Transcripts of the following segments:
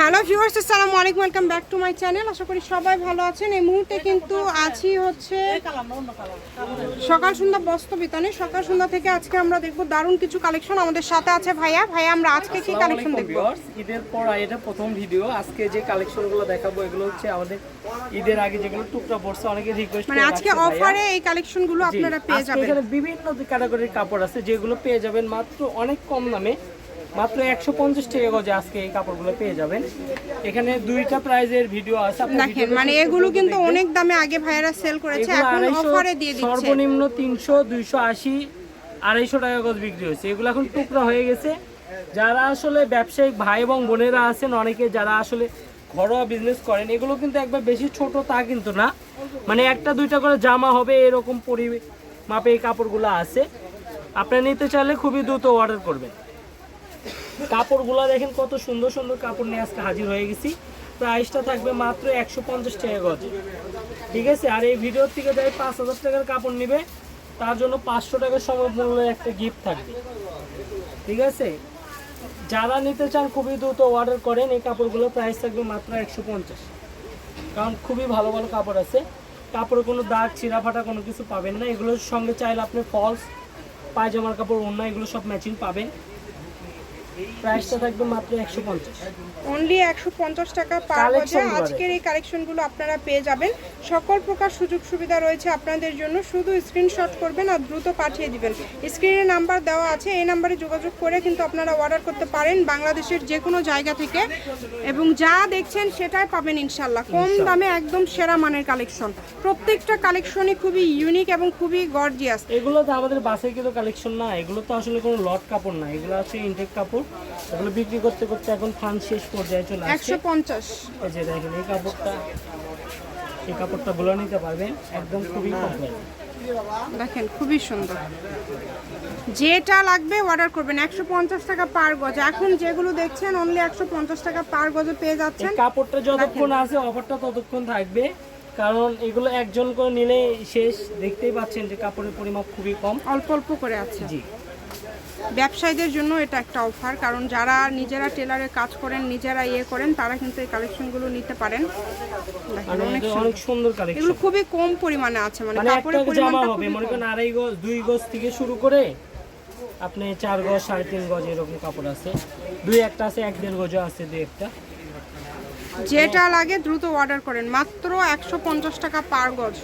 Hello viewers আসসালামু আলাইকুম welcome back to my channel. আশা করি সবাই ভালো আছেন। এই মুহূর্তে কিন্তু আছি হচ্ছে সকাল সন্ধ্যা বস্ত্র বিতানে সকাল সন্ধ্যা থেকে আজকে আমরা দেখব দারুণ কিছু কালেকশন আমাদের সাথে আছে ভাইয়া। ভাইয়া আমরা আজকে কি কালেকশন দেখব? ঈদের পর এটা প্রথম ভিডিও আজকে যে কালেকশনগুলো দেখাবো এগুলো হচ্ছে আমাদের ঈদের আগে যেগুলো টুকরা পড়ছে অনেকে রিকোয়েস্ট মানে আজকে অফারে এই কালেকশনগুলো আপনারা পেয়ে যাবেন। এখানে বিভিন্ন ক্যাটাগরির কাপড় আছে যেগুলো পেয়ে যাবেন মাত্র অনেক কম দামে। মাত্র একশো পঞ্চাশ টাকা গজে আজকে এই কাপড়গুলো পেয়ে যাবেন। এখানে দুইটা প্রাইজের ভিডিও আছে দেখেন মানে এগুলো কিন্তু অনেক দামে আগে ভাইয়ারা সেল করেছে এখন অফারে দিয়ে দিচ্ছে। সর্বনিম্ন তিনশো দুইশো আশি আড়াইশো টাকা গজ বিক্রি হয়েছে। এগুলো এখন টুকরা হয়ে গেছে। যারা আসলে ব্যবসায়িক ভাই এবং বোনেরা আছেন অনেকে যারা আসলে ঘরোয়া বিজনেস করেন এগুলো কিন্তু একবার বেশি ছোট তা কিন্তু না। মানে একটা দুইটা করে জামা হবে এরকম পরি মাপে এই কাপড়গুলো আছে। আপনারা নিতে চাইলে খুবই দ্রুত অর্ডার করবেন। কাপড়গুলো দেখেন কত সুন্দর সুন্দর কাপড় নিয়ে আজকে হাজির হয়ে গেছি। প্রাইসটা থাকবে মাত্র একশো পঞ্চাশ টাকা গজ। ঠিক আছে? আর এই ভিডিওর থেকে যাই পাঁচ হাজার টাকার কাপড় নিবে। তার জন্য পাঁচশো টাকার সমমূল্যের একটা গিফট থাকবে। ঠিক আছে? যারা নিতে চান খুবই দ্রুত অর্ডার করেন। এই কাপড়গুলো প্রাইস থাকবে মাত্র একশো পঞ্চাশ। কারণ খুবই ভালো ভালো কাপড় আছে। কাপড়ে কোনো দাগ, ছিঁড়া ফাটা কোনো কিছু পাবেন না। এগুলোর সঙ্গে চাইলে আপনি ফলস পায়জামার কাপড় অন্য এগুলো সব ম্যাচিং পাবেন। প্রাইসটা থাকবে মাত্র একশো পঞ্চাশ। অনলি একশো পঞ্চাশ টাকা পার গজে আজকের এই কালেকশনগুলো আপনারা পেয়ে যাবেন। সকল প্রকার সুযোগ সুবিধা রয়েছে আপনাদের জন্য। শুধু স্ক্রিনশট করবেন আর দ্রুত পাঠিয়ে দিবেন। স্ক্রিনে নাম্বার দেওয়া আছে। এই নাম্বারে যোগাযোগ করে কিন্তু আপনারা অর্ডার করতে পারেন বাংলাদেশের যে কোনো জায়গা থেকে। এবং যা দেখছেন সেটাই পাবেন ইনশাল্লাহ কম দামে একদম সেরা মানের কালেকশন প্রত্যেকটা কালেকশনই খুবই ইউনিক এবং খুবই গর্জিয়াস এগুলো তো আমাদের বাসের কিন্তু কালেকশন না। এগুলো তো আসলে কোনো লট কাপড় না। এগুলো আছে ইনটেক কাপড়। এগুলো বিক্রি করতে করতে এখন ফান শেষ পর্যায়ে চলে আসছে। একশো পঞ্চাশ। এই যে দেখেন এই কাপড়টা এই কাপড়টা গুলো নিতে পারবেন একদম খুবই কম দেখেন খুবই সুন্দর। যেটা লাগবে অর্ডার করবেন। একশো পঞ্চাশ টাকা পার গজ। এখন যেগুলো দেখছেন অনলি একশো পঞ্চাশ টাকা পার গজে পেয়ে যাচ্ছেন। কাপড়টা যতক্ষণ আছে অফারটা ততক্ষণ থাকবে। কারণ এগুলো একজন করে নিলে শেষ। দেখতেই পাচ্ছেন যে কাপড়ের পরিমাপ খুবই কম। অল্প অল্প করে আছে। জি। ব্যবসায়ীদের জন্য এটা একটা অফার কারণ যারা নিজেরা টেলারে কাজ করেন নিজেরা ইয়ে করেন তারা কিন্তু এই কালেকশনগুলো নিতে পারেন। মানে অনেক সুন্দর। সুন্দর এগুলো খুবই কম পরিমাণে আছে মানে মানে কাপড়ের পরিমাণটা হবে মনে করেন আড়াই গজ দুই গজ থেকে শুরু করে আপনি চার গজ সাড়ে তিন গজ এরকম কাপড় আছে। দুই একটা আছে এক দেড় গজও আছে দুই একটা। যেটা লাগে দ্রুত অর্ডার করেন মাত্র একশো পঞ্চাশ টাকা পার গজ।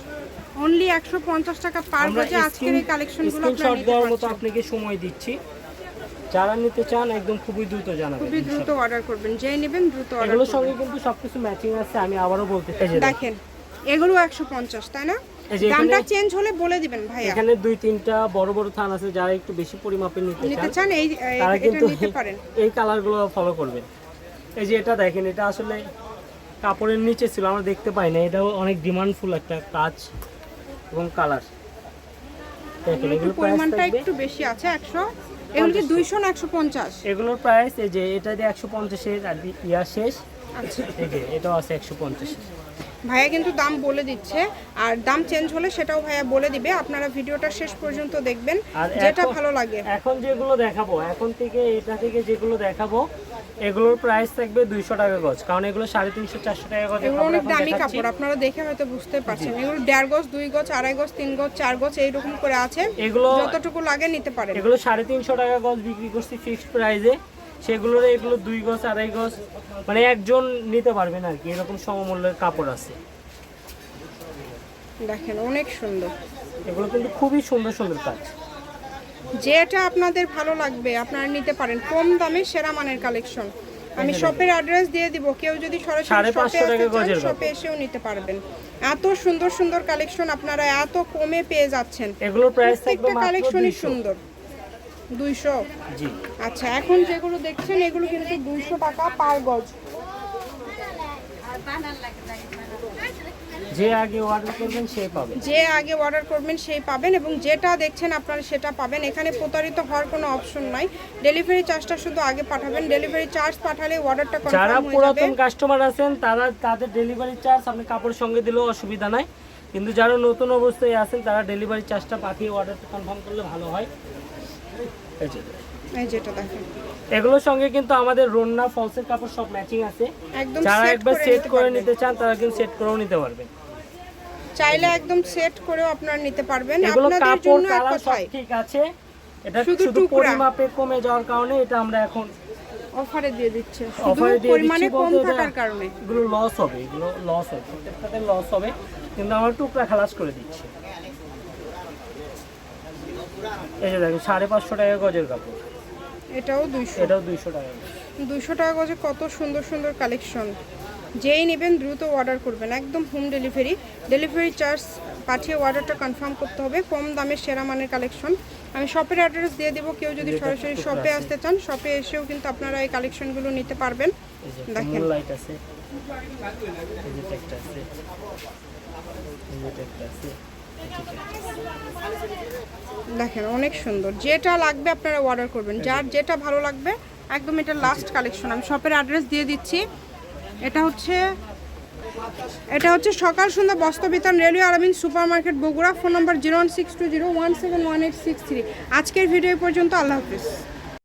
অনলি একশো পঞ্চাশ টাকা পার গজে আজকের এই কালেকশনগুলো স্ক্রিনশট দেওয়ার মতো আপনাকে সময় দিচ্ছি। যারা নিতে চান একদম খুবই দ্রুত জানাবেন খুবই দ্রুত অর্ডার করবেন। যেই নেবেন দ্রুত অর্ডার এগুলোর সঙ্গে কিন্তু সবকিছু ম্যাচিং আছে আমি আবারও বলতে চাই দেখেন এগুলো একশো পঞ্চাশ তাই না? দামটা চেঞ্জ হলে বলে দিবেন ভাইয়া। এখানে দুই তিনটা বড় বড় থান আছে যারা একটু বেশি পরিমাপে নিতে চান এই তারা কিন্তু নিতে পারেন। এই কালারগুলো ফলো করবেন। এই যে এটা দেখেন এটা আসলে কাপড়ের নিচে ছিল আমরা দেখতে পাই না এটাও অনেক ডিমান্ডফুল একটা কাজ। এবং কালার পরিমাণটা একটু বেশি আছে একশো। এগুলো কি দুইশো না একশো পঞ্চাশ? এগুলোর প্রাইস এই যে এটা দিয়ে একশো পঞ্চাশের আর ইয়া শেষ। আচ্ছা। এটাও আছে একশো পঞ্চাশ ভাইয়া কিন্তু দাম বলে দিচ্ছে আর দাম চেঞ্জ হলে সেটাও ভাইয়া বলে দিবে। আপনারা ভিডিওটা শেষ পর্যন্ত দেখবেন যেটা ভালো লাগে। এখন যেগুলো দেখাবো এখন থেকে এটা থেকে যেগুলো দেখাবো এগুলোর প্রাইস থাকবে দুইশো টাকা গজ। কারণ এগুলো সাড়ে তিনশো চারশো টাকা গজ এগুলো অনেক দামি কাপড় আপনারা দেখে হয়তো বুঝতে পারছেন। এগুলো দেড় গজ দুই গজ আড়াই গজ তিন গজ চার গজ এইরকম করে আছে। এগুলো যতটুকু লাগে নিতে পারেন। এগুলো সাড়ে তিনশো টাকা গজ বিক্রি করছি ফিক্সড প্রাইসে সেগুলোর এগুলো দুই গজ আড়াই গজ মানে একজন নিতে পারবেন আর কি এরকম সমমূল্যের কাপড় আছে। দেখেন অনেক সুন্দর। এগুলো কিন্তু খুবই সুন্দর সুন্দর কাজ। যেটা আপনাদের ভালো লাগবে আপনারা নিতে পারেন। কম দামে সেরা মানের কালেকশন আমি শপের অ্যাড্রেস দিয়ে দিব। কেউ যদি সরাসরি শপে আসতে চান শপে এসেও নিতে পারবেন। এত সুন্দর সুন্দর কালেকশন আপনারা এত কমে পেয়ে যাচ্ছেন। এগুলোর প্রাইস থাকবে প্রত্যেকটা কালেকশনই সুন্দর। দুইশো? জি। আচ্ছা এখন যেগুলো দেখছেন এগুলো কিন্তু দুইশো টাকা পার গজ। যে আগে অর্ডার করবেন সে পাবে। যে আগে অর্ডার করবেন সেই পাবেন এবং যেটা দেখছেন আপনারা সেটা পাবেন। এখানে প্রতারিত হওয়ার কোনো অপশন নাই। ডেলিভারি চার্জটা শুধু আগে পাঠাবেন। ডেলিভারি চার্জ পাঠালে অর্ডারটা যারা পুরাতন কাস্টমার আছেন তারা তাদের ডেলিভারি চার্জ আপনি কাপড় সঙ্গে দিলেও অসুবিধা নাই। কিন্তু যারা নতুন অবস্থায় আছেন তারা ডেলিভারি চার্জটা পাঠিয়ে অর্ডারটা কনফার্ম করলে ভালো হয়। এই যেটা দেখেন। এগুলোর সঙ্গে কিন্তু আমাদের রন্না ফলসের কাপড় সব ম্যাচিং আছে। যারা একবার সেট করে নিতে চান তারা কিন্তু সেট করেও নিতে পারবেন। চাইলে একদম সেট করেও আপনারা নিতে পারবেন। আপনাদের কাপড় জন্য কালার সব ঠিক আছে। এটা শুধু পরিমাপে কমে যাওয়ার কারণে এটা আমরা এখন অফারে দিয়ে দিচ্ছে। শুধু পরিমাণে কম থাকার কারণে। এগুলো লস হবে এগুলো লস হবে প্রত্যেকটাতে লস হবে। কিন্তু আমরা টুকরা খালাস করে দিচ্ছি। এই যে দেখেন সাড়ে পাঁচশো টাকা গজের কাপড়। এটাও দুইশো। এটাও দুইশো টাকা। দুশো টাকা গজে কত সুন্দর সুন্দর কালেকশন। যেই নেবেন দ্রুত অর্ডার করবেন একদম হোম ডেলিভারি ডেলিভারি চার্জ পাঠিয়ে অর্ডারটা কনফার্ম করতে হবে কম দামে সেরা মানের কালেকশন। আমি শপের অ্যাড্রেস দিয়ে দেবো কেউ যদি সরাসরি শপে আসতে চান শপে এসেও কিন্তু আপনারা এই কালেকশনগুলো নিতে পারবেন। দেখেন। লাইট আছে। আছে। আছে। দেখেন অনেক সুন্দর। যেটা লাগবে আপনারা অর্ডার করবেন। যার যেটা ভালো লাগবে একদম এটা লাস্ট কালেকশন আমি শপের অ্যাড্রেস দিয়ে দিচ্ছি। এটা হচ্ছে এটা হচ্ছে সকাল সন্ধ্যা বস্ত্রবিতান railway আরামিন super market Bogura. Phone number zero one six two zero one seven one eight six three. আজকের ভিডিও পর্যন্ত। আল্লাহ হাফিজ।